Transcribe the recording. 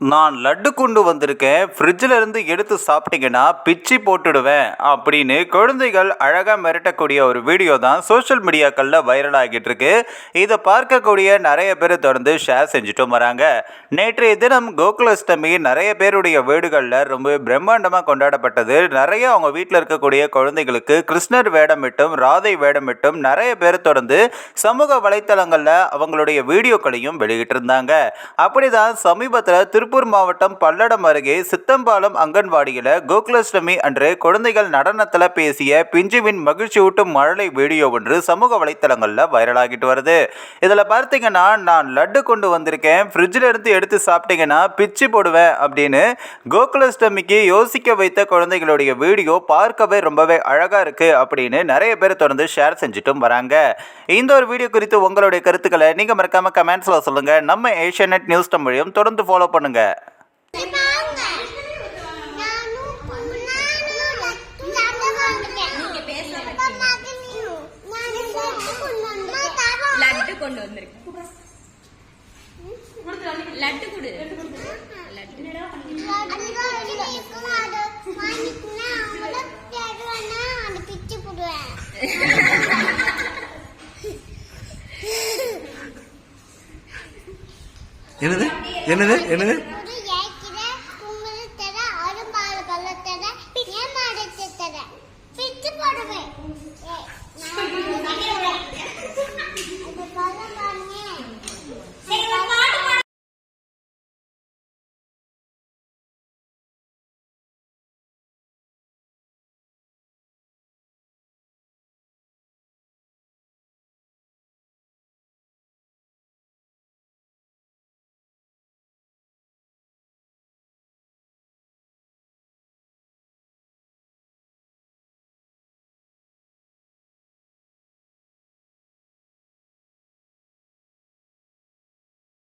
நான் லட்டு கொண்டு வந்திருக்கேன் ஃப்ரிட்ஜில் இருந்து எடுத்து சாப்பிட்டீங்கன்னா பிச்சி போட்டுடுவேன் அப்படின்னு குழந்தைகள் அழகாக மிரட்டக்கூடிய ஒரு வீடியோ தான் சோஷியல் மீடியாக்களில் வைரல் ஆகிட்டு இருக்கு இதை பார்க்கக்கூடிய நிறைய பேர் தொடர்ந்து ஷேர் செஞ்சுட்டும் வராங்க. நேற்றைய தினம் கோகுலஷ்டமி நிறைய பேருடைய வீடுகளில் ரொம்ப பிரம்மாண்டமாக கொண்டாடப்பட்டது. நிறைய அவங்க வீட்டில் இருக்கக்கூடிய குழந்தைகளுக்கு கிருஷ்ணர் வேடமிட்டும் ராதை வேடமிட்டும் நிறைய பேர் தொடர்ந்து சமூக வலைத்தளங்களில் அவங்களுடைய வீடியோக்களையும் வெளியிட்டிருந்தாங்க. அப்படிதான் சமீபத்தில் திருப்பூர் மாவட்டம் பல்லடம் அருகே சித்தம்பாலம் அங்கன்வாடியில் கோகுலாஷ்டமி அன்று குழந்தைகள் நடனத்தில் பேசிய பிஞ்சுவின் மகிழ்ச்சியூட்டும் மழலை வீடியோ ஒன்று சமூக வலைத்தளங்களில் வைரலாகிட்டு வருது. இதில் பார்த்தீங்கன்னா நான் லட்டு கொண்டு வந்திருக்கேன் ஃப்ரிட்ஜில் இருந்து எடுத்து சாப்பிட்டீங்கன்னா பிச்சு போடுவேன் அப்படின்னு கோகுலாஷ்டமிக்கு யோசிக்க வைத்த குழந்தைகளுடைய வீடியோ பார்க்கவே ரொம்பவே அழகாக இருக்குது அப்படின்னு நிறைய பேர் தொடர்ந்து ஷேர் செஞ்சுட்டும் வராங்க. இந்த ஒரு வீடியோ குறித்து உங்களுடைய கருத்துக்களை நீங்கள் மறக்காமல் கமெண்ட்ஸில் சொல்லுங்கள் நம்ம ஏஷியா நியூஸ் தமிழையும் தொடர்ந்து ஃபாலோ பண்ணுங்கள் பேச லட்டு கொண்டு வந்திருக்கு லட்டு கொடு. லட்டு என்னது? என்னது? என்னது?